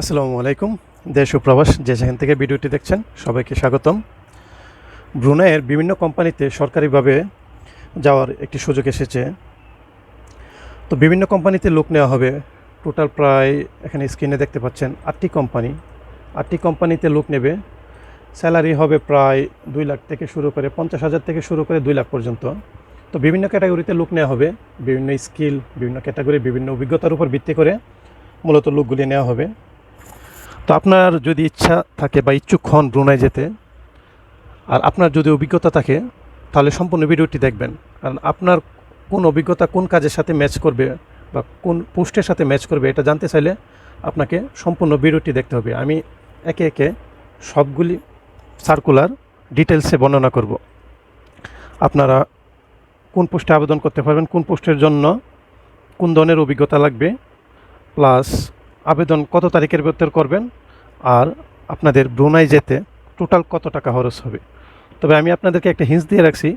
আসসালামু আলাইকুম। দেশ ও প্রবাস যে যেখান থেকে ভিডিওটি দেখছেন, সবাইকে স্বাগতম। ব্রুনাইয়ের বিভিন্ন কোম্পানিতে সরকারিভাবে যাওয়ার একটি সুযোগ এসেছে। তো বিভিন্ন কোম্পানিতে লোক নেওয়া হবে। টোটাল প্রায় এখানে স্ক্রিনে দেখতে পাচ্ছেন আটটি কোম্পানি। আটটি কোম্পানিতে লোক নেবে। স্যালারি হবে প্রায় দুই লাখ থেকে শুরু করে পঞ্চাশ হাজার থেকে শুরু করে দুই লাখ পর্যন্ত। তো বিভিন্ন ক্যাটাগরিতে লোক নেওয়া হবে। বিভিন্ন স্কিল, বিভিন্ন ক্যাটাগরি, বিভিন্ন অভিজ্ঞতার উপর ভিত্তি করে মূলত লোকগুলি নেওয়া হবে। তো আপনার যদি ইচ্ছা থাকে বা ইচ্ছুক হন ব্রুনাই যেতে, আর আপনার যদি অভিজ্ঞতা থাকে, তাহলে সম্পূর্ণ ভিডিওটি দেখবেন। কারণ আপনার কোন অভিজ্ঞতা কোন কাজের সাথে ম্যাচ করবে বা কোন পোস্টের সাথে ম্যাচ করবে, এটা জানতে চাইলে আপনাকে সম্পূর্ণ ভিডিওটি দেখতে হবে। আমি একে একে সবগুলি সার্কুলার ডিটেলসে বর্ণনা করব। আপনারা কোন পোস্টে আবেদন করতে পারবেন, কোন পোস্টের জন্য কোন ধরনের অভিজ্ঞতা লাগবে, প্লাস আবেদন কত তারিখের ভেতর করবেন আর আপনাদের ব্রুনাই যেতে টোটাল কত টাকা খরচ হবে? তবে আমি আপনাদেরকে একটা হিন্স দিয়ে রাখছি,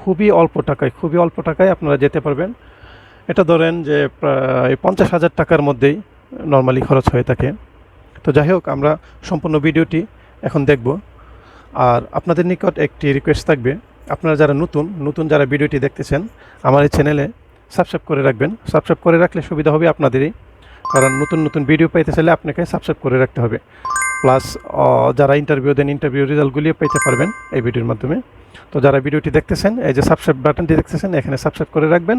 খুবই অল্প টাকায়, খুবই অল্প টাকায় আপনারা যেতে পারবেন। এটা ধরেন যে প্রায় পঞ্চাশ হাজার টাকার মধ্যেই নর্মালি খরচ হয়ে থাকে। তো যাই হোক, আমরা সম্পূর্ণ ভিডিওটি এখন দেখব। আর আপনাদের নিকট একটি রিকোয়েস্ট থাকবে, আপনারা যারা নতুন নতুন যারা ভিডিওটি দেখতেছেন, আমার এই চ্যানেলে সাবস্ক্রাইব করে রাখবেন। সাবস্ক্রাইব করে রাখলে সুবিধা হবে আপনাদেরই। কারণ নতুন নতুন ভিডিও পাইতে চাইলে আপনাকে সাবস্ক্রাইব করে রাখতে হবে। প্লাস যারা ইন্টারভিউ দেন ইন্টারভিউ রেজাল্টগুলিও পেতে পারবেন এই ভিডিওর মাধ্যমে। তো যারা ভিডিওটি দেখতেছেন, এই যে সাবস্ক্রাইব বাটনটি দেখতেছেন, এখানে সাবস্ক্রাইব করে রাখবেন।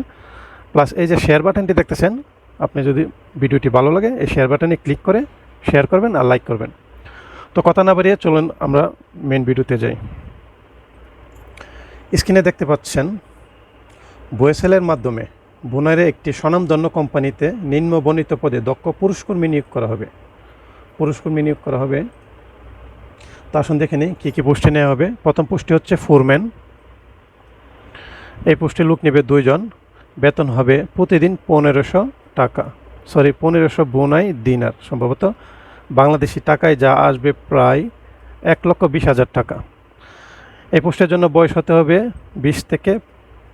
প্লাস এই যে শেয়ার বাটনটি দেখতেছেন, আপনি যদি ভিডিওটি ভালো লাগে, এই শেয়ার বাটনে ক্লিক করে শেয়ার করবেন আর লাইক করবেন। তো কথা না বাড়িয়ে চলুন আমরা মেন ভিডিওতে যাই। স্ক্রিনে দেখতে পাচ্ছেন, বয়েসেলের মাধ্যমে বুনারে একটি স্বনামধন্য কোম্পানিতে নিম্ন পদে দক্ষ পুরুষ কর্মী নিয়োগ করা হবে। পুরুষ কর্মী নিয়োগ করা হবে। তা আসুন দেখে নিই কী কী পোস্টে নেওয়া হবে। প্রথম পোস্টে হচ্ছে ফোরম্যান। এই পোস্টে লোক নেবে দুইজন। বেতন হবে প্রতিদিন পনেরোশো টাকা। সরি, পনেরোশো বোনাই দিনার সম্ভবত। বাংলাদেশি টাকায় যা আসবে প্রায় এক লক্ষ বিশ হাজার টাকা। এই পোস্টের জন্য বয়স হতে হবে বিশ থেকে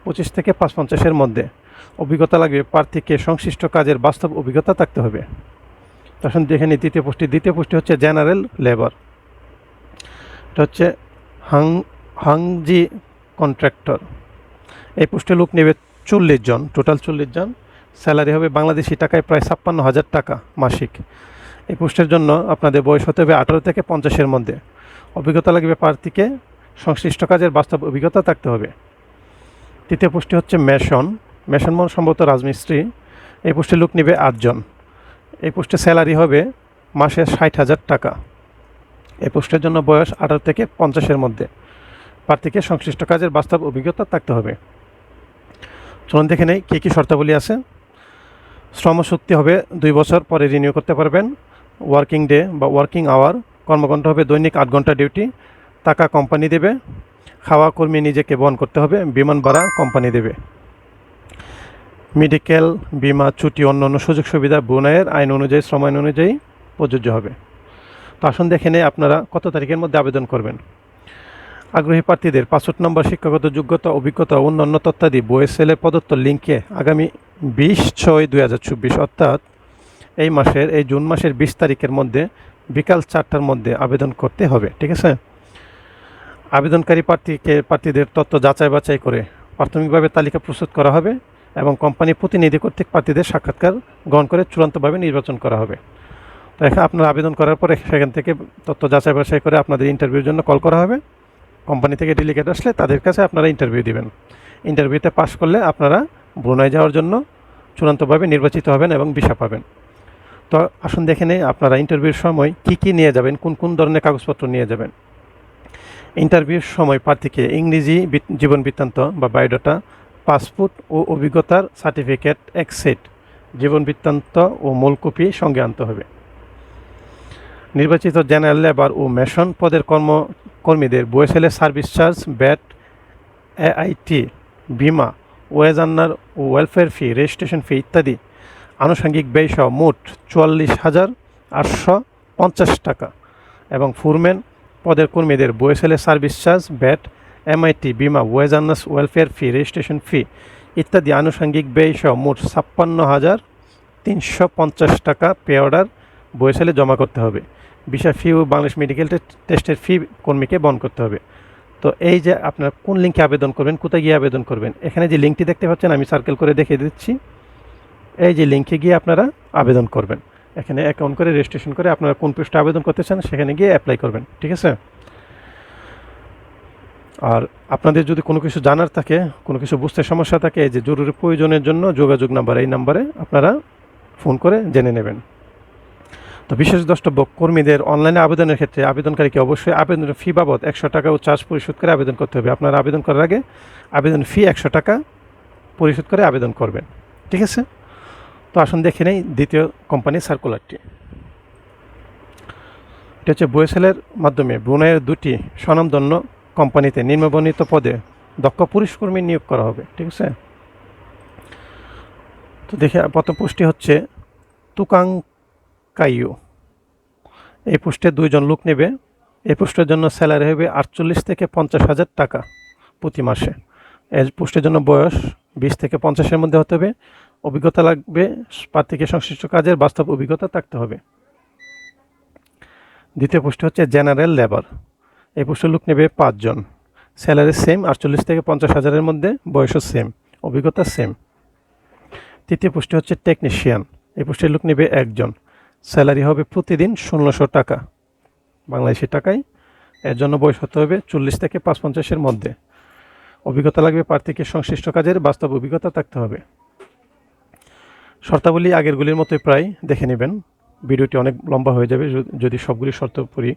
পঁচিশ থেকে পাঁচ পঞ্চাশের মধ্যে। অভিজ্ঞতা লাগবে প্রার্থীকে সংশ্লিষ্ট কাজের বাস্তব অভিজ্ঞতা থাকতে হবে। তখন দেখে নিই, দ্বিতীয় পোস্টটি। দ্বিতীয় পোস্টটি হচ্ছে জেনারেল লেবার। এটা হচ্ছে হাং, হাংজি কন্ট্রাক্টর। এই পোস্টে লোক নেবে চল্লিশ জন, টোটাল চল্লিশ জন। স্যালারি হবে বাংলাদেশি টাকায় প্রায় ছাপ্পান্ন হাজার টাকা মাসিক। এই পোস্টের জন্য আপনাদের বয়স হতে হবে আঠারো থেকে পঞ্চাশের মধ্যে। অভিজ্ঞতা লাগবে প্রার্থীকে, সংশ্লিষ্ট কাজের বাস্তব অভিজ্ঞতা থাকতে হবে। তৃতীয় পোস্টটি হচ্ছে মেশন। মেশন মন সম্ভবত রাজমিস্ত্রি। এই পোস্টে লোক নেবে আটজন। এই পোস্টে স্যালারি হবে মাসে ষাট হাজার টাকা। এই পোস্টের জন্য বয়স আঠারো থেকে পঞ্চাশের মধ্যে। প্রার্থীকে সংশ্লিষ্ট কাজের বাস্তব অভিজ্ঞতা থাকতে হবে। চলুন দেখে নেই কী কী শর্তাবলী আছে। শ্রমশক্তি হবে দুই বছর পরে রিনিউ করতে পারবেন। ওয়ার্কিং ডে বা ওয়ার্কিং আওয়ার কর্মঘণ্টা হবে দৈনিক আট ঘণ্টা ডিউটি টাকা কোম্পানি দেবে। খাওয়া কর্মী নিজেকে বহন করতে হবে, বিমান ভাড়া কোম্পানি দেবে। মেডিকেল, বিমা, ছুটি অন্য অন্য সুযোগ সুবিধা বুনায়ের আইন অনুযায়ী শ্রম আইন অনুযায়ী প্রযোজ্য হবে। তো আসুন দেখে নেই আপনারা কত তারিখের মধ্যে আবেদন করবেন। আগ্রহী প্রার্থীদের পাসপোর্ট নম্বর, শিক্ষাগত যোগ্যতা, অভিজ্ঞতা অন্যান্য তথ্যাদি বইএসএলের প্রদত্ত লিঙ্কে আগামী বিশ ছয় দুই হাজার চব্বিশ, অর্থাৎ এই মাসের, এই জুন মাসের বিশ তারিখের মধ্যে বিকাল চারটার মধ্যে আবেদন করতে হবে, ঠিক আছে? আবেদনকারী প্রার্থীকে, প্রার্থীদের তথ্য যাচাই বাছাই করে প্রাথমিকভাবে তালিকা প্রস্তুত করা হবে। এবং কোম্পানি প্রতিনিধি কর্তৃক প্রার্থীদের সাক্ষাৎকার গ্রহণ করে চূড়ান্তভাবে নির্বাচন করা হবে। তো এখানে আপনার আবেদন করার পরে সেখান থেকে তথ্য যাচাই বাছাই করে আপনাদের ইন্টারভিউর জন্য কল করা হবে। কোম্পানি থেকে ডেলিগেট আসলে তাদের কাছে আপনারা ইন্টারভিউ দিবেন। ইন্টারভিউতে পাশ করলে আপনারা ব্রুনাই যাওয়ার জন্য চূড়ান্তভাবে নির্বাচিত হবেন এবং ভিসা পাবেন। তো আসুন দেখে নেই আপনারা ইন্টারভিউর সময় কি কি নিয়ে যাবেন, কোন কোন ধরনের কাগজপত্র নিয়ে যাবেন। ইন্টারভিউর সময় প্রার্থীকে ইংরেজি জীবন বৃত্তান্ত বা বায়োডাটা পাসপোর্ট ও অভিজ্ঞতার সার্টিফিকেট এক সেট, জীবন বৃত্তান্ত ও মূল কপি সঙ্গে আনতে হবে। নির্বাচিত জেনারেল লেবার ও মেশন পদের কর্ম কর্মীদের বয়েসেলে সার্ভিস চার্জ, ব্যাট, এআইটি, বিমা, ওয়েজ আন্নার ও ওয়েলফেয়ার ফি, রেজিস্ট্রেশন ফি ইত্যাদি। আনুষঙ্গিক ব্যয়সহ মোট চুয়াল্লিশ হাজার আটশো পঞ্চাশ টাকা। এবং ফুরম্যান পদের কর্মীদের বয়েসেলে সার্ভিস চার্জ, ব্যাট এমআইটি বিমা wage earners welfare fee registration fee ইত্যাদি আনুষঙ্গিক ব্যয়সহ মোট ছাপ্পান্ন হাজার তিনশো পঞ্চাশ টাকা পে অর্ডার বয়েসেলে জমা করতে হবে। ভিসা ফি ও বাংলাদেশ মেডিকেল টেস্টের ফি কর্মীকে বহন করতে হবে। তো এই যে আপনার কোন লিঙ্কে আবেদন করবেন, কোথায় গিয়ে আবেদন করবেন, এখানে যে লিঙ্কটি দেখতে পাচ্ছেন, আমি সার্কেল করে দেখিয়ে দিচ্ছি। এই যে লিঙ্কে গিয়ে আপনারা আবেদন করবেন। এখানে অ্যাকাউন্ট করে রেজিস্ট্রেশন করে আপনারা কোন পোস্টে আবেদন করতে চান, সেখানে গিয়ে অ্যাপ্লাই করবেন। ঠিক আছে? আর আপনাদের যদি কোনো কিছু জানার থাকে, কোনো কিছু বুঝতে সমস্যা থাকে যে জরুরি প্রয়োজনের জন্য যোগাযোগ নাম্বার, এই নাম্বারে আপনারা ফোন করে জেনে নেবেন। তো বিশেষ দ্রষ্টব্য, কর্মীদের অনলাইনে আবেদনের ক্ষেত্রে আবেদনকারীকে অবশ্যই আবেদনের ফি বাবদ একশো টাকা ও চার্জ পরিশোধ করে আবেদন করতে হবে। আপনারা আবেদন করার আগে আবেদন ফি একশো টাকা পরিশোধ করে আবেদন করবেন। ঠিক আছে? তো আসুন দেখে নেই দ্বিতীয় কোম্পানির সার্কুলারটি। এটা হচ্ছে বয়েসেলের মাধ্যমে, ব্রুনাইয়ের দুটি স্বনামধন্য কোম্পানিতে নিম্নবর্ণিত পদে দক্ষ পুরুষ কর্মী নিয়োগ করা হবে, ঠিক আছে? তো দেখে, প্রথম পোস্টটি হচ্ছে তুকাং কাইও এই পোস্টে দুইজন লোক নেবে। এই পোস্টের জন্য স্যালারি হবে আটচল্লিশ থেকে পঞ্চাশ হাজার টাকা প্রতি মাসে। এই পোস্টের জন্য বয়স বিশ থেকে পঞ্চাশের মধ্যে হতে হবে। অভিজ্ঞতা লাগবে প্রার্থীকে সংশ্লিষ্ট কাজের বাস্তব অভিজ্ঞতা থাকতে হবে। দ্বিতীয় পোস্টে হচ্ছে জেনারেল লেবার। এই লোক নেবে পাঁচজন। স্যালারি সেম, আটচল্লিশ থেকে পঞ্চাশ হাজারের মধ্যে বয়সও সেম, অভিজ্ঞতা সেম। তৃতীয় পোস্টে হচ্ছে টেকনিশিয়ান এই পোস্টের লোক নেবে একজন। স্যালারি হবে প্রতিদিন ষোলোশো টাকা, বাংলাদেশি টাকায়। এর জন্য বয়স হতে হবে চল্লিশ থেকে পাঁচ পঞ্চাশের মধ্যে। অভিজ্ঞতা লাগবে প্রার্থীকে সংশ্লিষ্ট কাজের বাস্তব অভিজ্ঞতা থাকতে হবে। শর্তাবলী আগেরগুলির মতোই প্রায়, দেখে নেবেন। ভিডিওটি অনেক লম্বা হয়ে যাবে, যদি সবগুলি শর্ত পড়ি।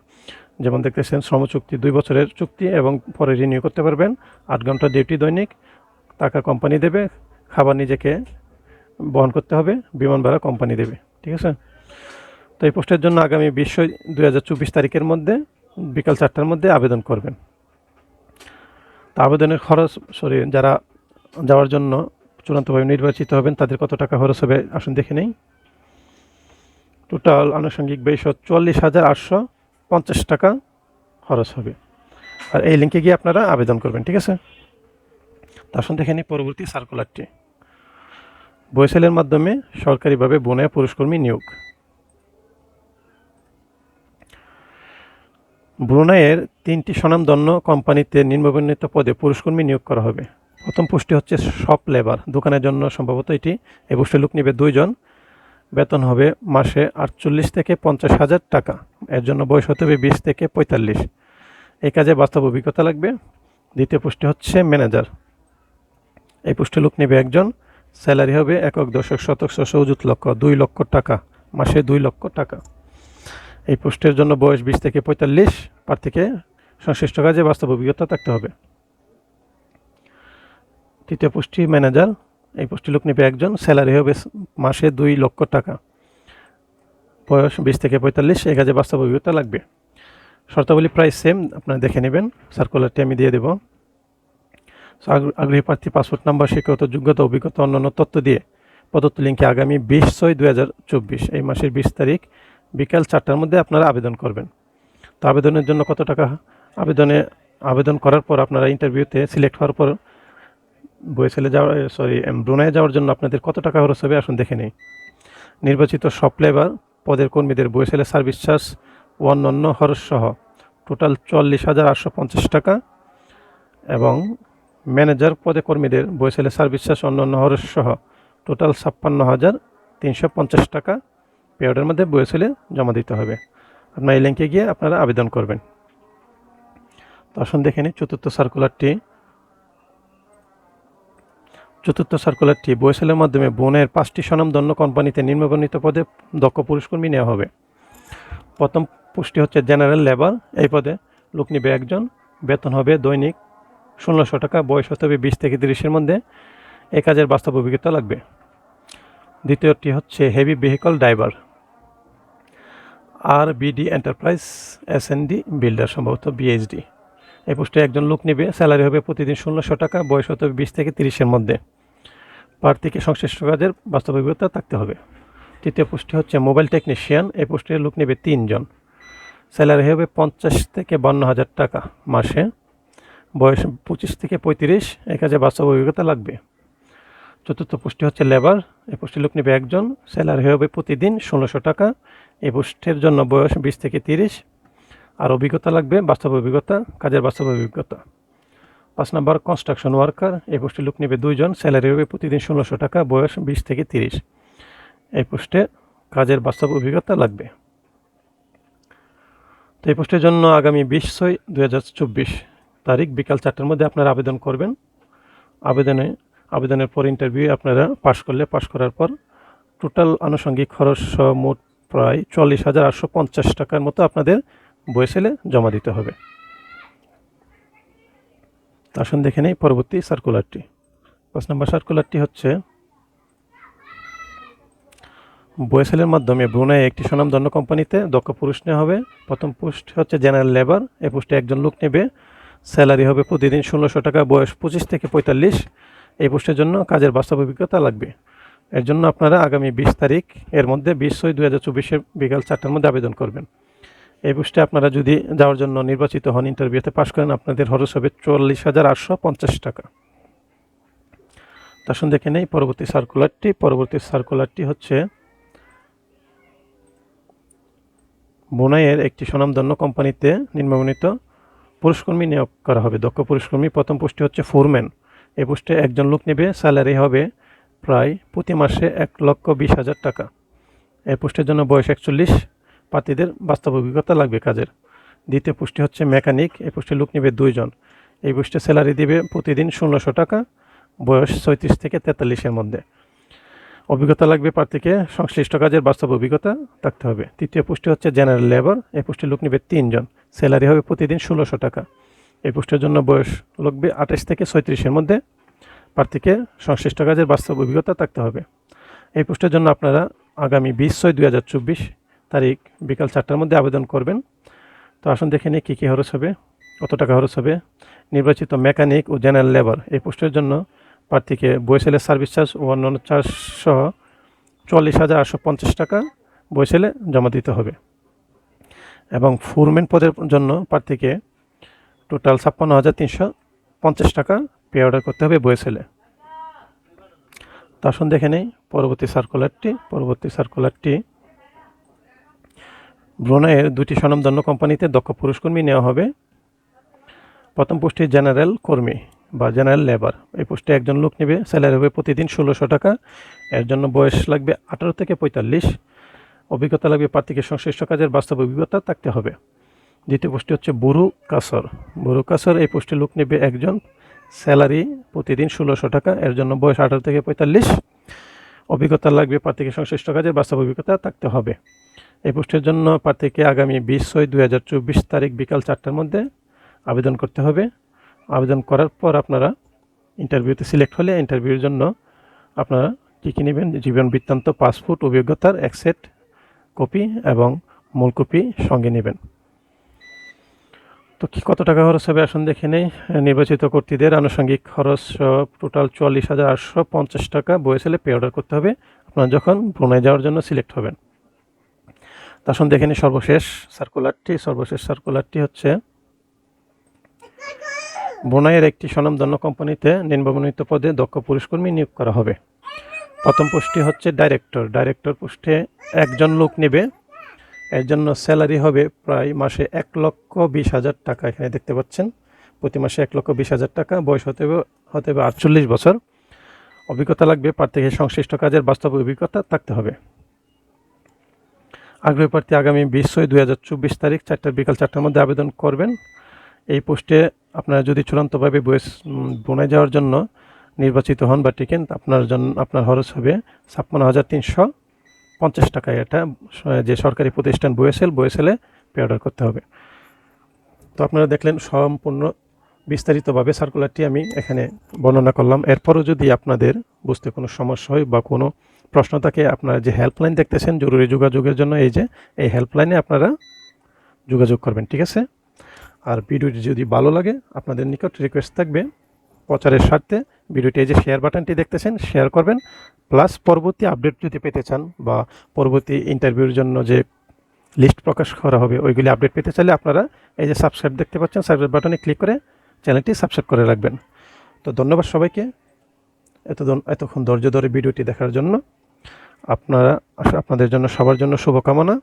যেমন দেখতেছেন শ্রম চুক্তি দুই বছরের চুক্তি এবং পরে রিনিউ করতে পারবেন। আট ঘণ্টা ডিউটি দৈনিক, টাকা কোম্পানি দেবে, খাবার নিজেকে বহন করতে হবে, বিমান ভাড়া কোম্পানি দেবে, ঠিক আছে? তো এই পোস্টের জন্য আগামী বিশ দুই হাজার চব্বিশ তারিখের মধ্যে, বিকাল চারটার মধ্যে আবেদন করবেন। তা আবেদনের খরচ সরি যারা যাওয়ার জন্য চূড়ান্তভাবে নির্বাচিত হবেন, তাদের কত টাকা খরচ হবে আসুন দেখে নেই। টোটাল আনুষঙ্গিক ব্যয় চুয়াল্লিশ হাজার আটশো পঞ্চাশ টাকা খরচ হবে। আর এই লিঙ্কে গিয়ে আপনারা আবেদন করবেন, ঠিক আছে? তা আসুন দেখে পরবর্তী সার্কুলারটি বৈশালের মাধ্যমে সরকারিভাবে বনে পুরুষকর্মী নিয়োগ। ব্রুনাইয়ের তিনটি স্বনামধন্য কোম্পানিতে নিম্নবর্ণিত পদে পুরুষকর্মী নিয়োগ করা হবে। প্রথম পোস্টটি হচ্ছে শপ লেবার। দোকানের জন্য সম্ভবত এটি এই পোস্টে লোক নেবে দুইজন। বেতন হবে মাসে আটচল্লিশ থেকে পঞ্চাশ হাজার টাকা। এর জন্য বয়স হতে হবে বিশ থেকে পঁয়তাল্লিশ। এই কাজে বাস্তব অভিজ্ঞতা লাগবে। দ্বিতীয় পোস্টটি হচ্ছে ম্যানেজার। এই পোস্টে লোক নেবে একজন। স্যালারি হবে একক দশক, শতক সৌজুত লক্ষ, দুই লক্ষ টাকা। মাসে দুই লক্ষ টাকা। এই পোস্টের জন্য বয়স বিশ থেকে পঁয়তাল্লিশ। প্রার্থীকে সংশ্লিষ্ট কাজে বাস্তব অভিজ্ঞতা থাকতে হবে। তৃতীয় পোস্টটি ম্যানেজার। এই পোস্টে লোক নেবে একজন, স্যালারি হবে মাসে দুই লক্ষ টাকা। বয়স বিশ থেকে পঁয়তাল্লিশ, এই কাজে বাস্তব অভিজ্ঞতা লাগবে। শর্তাবলী প্রায় সেম আপনারা দেখে নেবেন। সার্কুলারটি আমি দিয়ে দেবো। আগ্রহী প্রার্থী পাসপোর্ট নাম্বার শিক্ষাগত যোগ্যতা, অভিজ্ঞতা, অন্যান্য তথ্য দিয়ে প্রদত্ত লিঙ্কে আগামী বিশ ছয় চব্বিশ, এই মাসের বিশ তারিখ বিকাল চারটার মধ্যে আপনারা আবেদন করবেন। তো আবেদনের জন্য কত টাকা? আবেদনে আবেদন করার পর আপনারা ইন্টারভিউতে সিলেক্ট হওয়ার পর বইছেলে যাওয়ার সরি ব্রুনায় যাওয়ার জন্য আপনাদের কত টাকা খরচ হবে আসুন দেখে নিই। নির্বাচিত সব লেবার পদের কর্মীদের বইছেলে সার্ভিস চার্জ অন্যান্য খরচ সহ টোটাল চল্লিশ হাজার আটশো পঞ্চাশ টাকা এবং ম্যানেজার পদে কর্মীদের বইছেলে সার্ভিস চার্জ অন্যান্য খরচ সহ টোটাল ছাপ্পান্ন হাজার তিনশো পঞ্চাশ টাকা পেয়ারের মধ্যে বইছেলে জমা দিতে হবে। আপনার এই লিঙ্কে গিয়ে আপনারা আবেদন করবেন। তো আসুন দেখে নিই, চতুর্থ সার্কুলারটি চতুর্থ সার্কুলারটি বইসেলের মাধ্যমে বনের পাঁচটি স্বনামধন্য কোম্পানিতে নিম্নবর্ণিত পদে দক্ষ পুরুষকর্মী নেওয়া হবে। প্রথম পোস্টটি হচ্ছে জেনারেল লেবার। এই পদে লোক নিবে একজন, বেতন হবে দৈনিক ষোলোশো টাকা, বয়স হতে হবে বিশ থেকে তিরিশের মধ্যে। এ কাজের বাস্তব অভিজ্ঞতা লাগবে। দ্বিতীয়টি হচ্ছে হেভি ভেহিকল ড্রাইভার। আর বিডি এন্টারপ্রাইজ, এস বিল্ডার, সম্ভবত বিএইচডি এই পোস্টে একজন লোক নেবে, স্যালারি হবে প্রতিদিন ষোলোশো টাকা, বয়স হতে বিশ থেকে তিরিশের মধ্যে। প্রার্থীকে সংশ্লিষ্ট কাজের বাস্তব অভিজ্ঞতা থাকতে হবে। তৃতীয় পোস্টটি হচ্ছে, মোবাইল টেকনিশিয়ান, এই পোস্টে লোক নেবে তিনজন। স্যালারি হবে পঞ্চাশ থেকে বান্ন হাজার টাকা মাসে। বয়স পঁচিশ থেকে পঁয়ত্রিশ এই কাজে বাস্তব অভিজ্ঞতা লাগবে। চতুর্থ পোস্টটি হচ্ছে, লেবার এই পোস্টে লোক নেবে একজন। স্যালারি হবে প্রতিদিন ষোলোশো টাকা। এই পোস্টের জন্য বয়স বিশ থেকে তিরিশ। আর অভিজ্ঞতা লাগবে বাস্তব অভিজ্ঞতা, কাজের বাস্তব অভিজ্ঞতা। পাঁচ নম্বর কনস্ট্রাকশন ওয়ার্কার এই পোস্টে লোক নেবে দুইজন স্যালারি হবে প্রতিদিন ষোলোশো টাকা, বয়স বিশ থেকে তিরিশ। এই পোস্টে কাজের বাস্তব অভিজ্ঞতা লাগবে। তো এই পোস্টের জন্য আগামী বিশ ছয় চব্বিশ তারিখ বিকাল চারটার মধ্যে আপনারা আবেদন করবেন। আবেদনে, আবেদনের পর ইন্টারভিউ আপনারা পাশ করলে পাশ করার পর টোটাল আনুষঙ্গিক খরচ মোট প্রায় চল্লিশ হাজার আটশো পঞ্চাশ টাকার মতো আপনাদের বয়েসেলে জমা দিতে হবে। আসুন দেখে নেই, পরবর্তী সার্কুলারটি পাঁচ নম্বর সার্কুলারটি হচ্ছে বয়েসেলের মাধ্যমে ব্রুনাই একটি স্বনামধন্য কোম্পানিতে দক্ষ পুরুষ নেওয়া হবে। প্রথম পোস্ট হচ্ছে জেনারেল লেবার এই পোস্টে একজন লোক নেবে। স্যালারি হবে প্রতিদিন ষোলোশো টাকা, বয়স পঁচিশ থেকে পঁয়তাল্লিশ। এই পোস্টের জন্য কাজের বাস্তব অভিজ্ঞতা লাগবে। এর জন্য আপনারা আগামী বিশ তারিখ, এর মধ্যে বিশ ছয় দু হাজার চব্বিশের বিকাল চারটার মধ্যে আবেদন করবেন। এই পোস্টে আপনারা যদি যাওয়ার জন্য নির্বাচিত হন ইন্টারভিউতে, পাশ করেন আপনাদের খরচ হবে চল্লিশ হাজার আটশো পঞ্চাশ টাকা। তার সঙ্গে দেখে নেই, পরবর্তী সার্কুলারটি পরবর্তী সার্কুলারটি হচ্ছে বোনাইয়ের একটি স্বনামধন্য কোম্পানিতে নিম্নবর্ণিত পুরুষকর্মী নিয়োগ করা হবে। দক্ষ পুরুষকর্মী, প্রথম পোস্টে হচ্ছে ফোরম্যান এই পোস্টে একজন লোক নেবে, স্যালারি হবে প্রায় প্রতি মাসে এক লক্ষ বিশ হাজার টাকা। এই পোস্টের জন্য বয়স একচল্লিশ প্রার্থীদের বাস্তব অভিজ্ঞতা লাগবে কাজের। দ্বিতীয় পোস্টে হচ্ছে মেকানিক, এই পোস্টে লোক নেবে দুইজন। এই পোস্টে স্যালারি দিবে প্রতিদিন ষোলোশো টাকা, বয়স ছয়ত্রিশ থেকে তেতাল্লিশের মধ্যে। অভিজ্ঞতা লাগবে প্রার্থীকে সংশ্লিষ্ট কাজের বাস্তব অভিজ্ঞতা থাকতে হবে। তৃতীয় পোস্টে হচ্ছে জেনারেল লেবার, এই পোস্টে লোক নেবে তিনজন। স্যালারি হবে প্রতিদিন ষোলোশো টাকা। এই পোস্টের জন্য বয়স লাগবে আঠাশ থেকে ছয়ত্রিশের মধ্যে। প্রার্থীকে সংশ্লিষ্ট কাজের বাস্তব অভিজ্ঞতা থাকতে হবে। এই পোস্টের জন্য আপনারা আগামী বিশ ছয় দুই হাজার চব্বিশ তারিখ বিকাল চারটার মধ্যে আবেদন করবেন। তো আসুন দেখে নিই কী কী খরচ হবে, কত টাকা খরচ হবে। নির্বাচিত মেকানিক ও জেনারেল লেবার এই পোস্টের জন্য প্রার্থীকে বইসেলের সার্ভিস চার্জ ও অন্যান্য চার্জ সহ চল্লিশ হাজার আটশো পঞ্চাশ টাকা বইসেলে জমা দিতে হবে। এবং ফোরম্যান পদের জন্য প্রার্থীকে টোটাল ছাপ্পান্ন হাজার তিনশো পঞ্চাশ টাকা পে অর্ডার করতে হবে বইসেলে। তো আসুন দেখে নেই পরবর্তী সার্কুলারটি পরবর্তী সার্কুলারটি ব্রুনাইয়ের দুটি স্বনামধন্য কোম্পানিতে দক্ষ পুরুষকর্মী নেওয়া হবে। প্রথম পোস্টে জেনারেল কর্মী বা জেনারেল লেবার। এই পোস্টে একজন লোক নেবে, স্যালারি হবে প্রতিদিন ষোলোশো টাকা। এর জন্য বয়স লাগবে আঠারো থেকে পঁয়তাল্লিশ। অভিজ্ঞতা লাগবে প্রার্থীকে সংশ্লিষ্ট কাজের বাস্তব অভিজ্ঞতা থাকতে হবে। দ্বিতীয় পোস্টটি হচ্ছে বুরু কাসর। বুরু কাসর এই পোস্টে লোক নেবে একজন, স্যালারি প্রতিদিন ষোলোশো টাকা, এর জন্য বয়স আঠারো থেকে পঁয়তাল্লিশ। অভিজ্ঞতা লাগবে প্রার্থীকে সংশ্লিষ্ট কাজের বাস্তব অভিজ্ঞতা থাকতে হবে। এই পোস্টের জন্য প্রার্থীকে আগামী বিশ ছয় দুই হাজার চব্বিশ তারিখ বিকাল চারটার মধ্যে আবেদন করতে হবে। আবেদন করার পর আপনারা ইন্টারভিউতে সিলেক্ট হলে ইন্টারভিউর জন্য আপনারা কী কী নেবেন? জীবন বৃত্তান্ত, পাসপোর্ট, অভিজ্ঞতার এক সেট কপি এবং মূল কপি সঙ্গে নেবেন। তো কি কত টাকা খরচ হবে আসুন দেখে নেই। নির্বাচিত কর্তৃদের আনুষঙ্গিক খরচ টোটাল চুয়াল্লিশ হাজার আটশো পঞ্চাশ টাকা বয়েসেলে পে অর্ডার করতে হবে। আপনারা যখন ব্রুনাই যাওয়ার জন্য সিলেক্ট হবেন। আসুন দেখে নিই সর্বশেষ সার্কুলারটি সর্বশেষ সার্কুলারটি হচ্ছে বোনাইয়ের একটি স্বনামধন্য কোম্পানিতে নিম্নবর্ণিত পদে দক্ষ পুরুষকর্মী নিয়োগ করা হবে। প্রথম পোস্টটি হচ্ছে ডাইরেক্টর ডাইরেক্টর পোস্টে একজন লোক নেবে। এর জন্য স্যালারি হবে প্রায় মাসে এক লক্ষ বিশ হাজার টাকা। এখানে দেখতে পাচ্ছেন, প্রতি মাসে এক লক্ষ বিশ হাজার টাকা। বয়স হতে হবে হতে হবে আটচল্লিশ বছর। অভিজ্ঞতা লাগবে, প্রার্থীকে সংশ্লিষ্ট কাজের বাস্তব অভিজ্ঞতা থাকতে হবে। আগ্রহী প্রার্থী আগামী বিশ ছয় দুই হাজার চব্বিশ তারিখ চারটার বিকাল চারটার মধ্যে আবেদন করবেন। এই পোস্টে আপনারা যদি চূড়ান্তভাবে বয়স বনে যাওয়ার জন্য নির্বাচিত হন বা টিকেন, আপনার জন্য আপনার খরচ হবে ছাপ্পান্ন হাজার তিনশো পঞ্চাশ টাকায় এটা যে সরকারি প্রতিষ্ঠান বয়েসেল বয়েসেলে পে অর্ডার করতে হবে। তো আপনারা দেখলেন সম্পূর্ণ বিস্তারিতভাবে সার্কুলারটি আমি এখানে বর্ণনা করলাম। এরপরও যদি আপনাদের বুঝতে কোনো সমস্যা হয় বা কোনো প্রশ্ন থাকে আপনারা যে হেল্পলাইন দেখতেছেন, জরুরি যোগাযোগের জন্য এই যে, এই হেল্পলাইনে আপনারা যোগাযোগ করবেন, ঠিক আছে? আর ভিডিওটি যদি ভালো লাগে, আপনাদের নিকট রিকোয়েস্ট থাকবে প্রচারের স্বার্থে, ভিডিওটি এই যে শেয়ার বাটনটি দেখতেছেন শেয়ার করবেন প্লাস পরবর্তী আপডেট যদি পেতে চান বা পরবর্তী ইন্টারভিউর জন্য যে লিস্ট প্রকাশ করা হবে, ওইগুলি আপডেট পেতে চাইলে আপনারা এই যে সাবস্ক্রাইব দেখতে পাচ্ছেন সাবস্ক্রাইব বাটনে ক্লিক করে চ্যানেলটি সাবস্ক্রাইব করে রাখবেন। তো ধন্যবাদ সবাইকে। এত এতক্ষণ ধৈর্য ধরে ভিডিওটি দেখার জন্য আপনারা আপনাদের জন্য সবার জন্য শুভকামনা।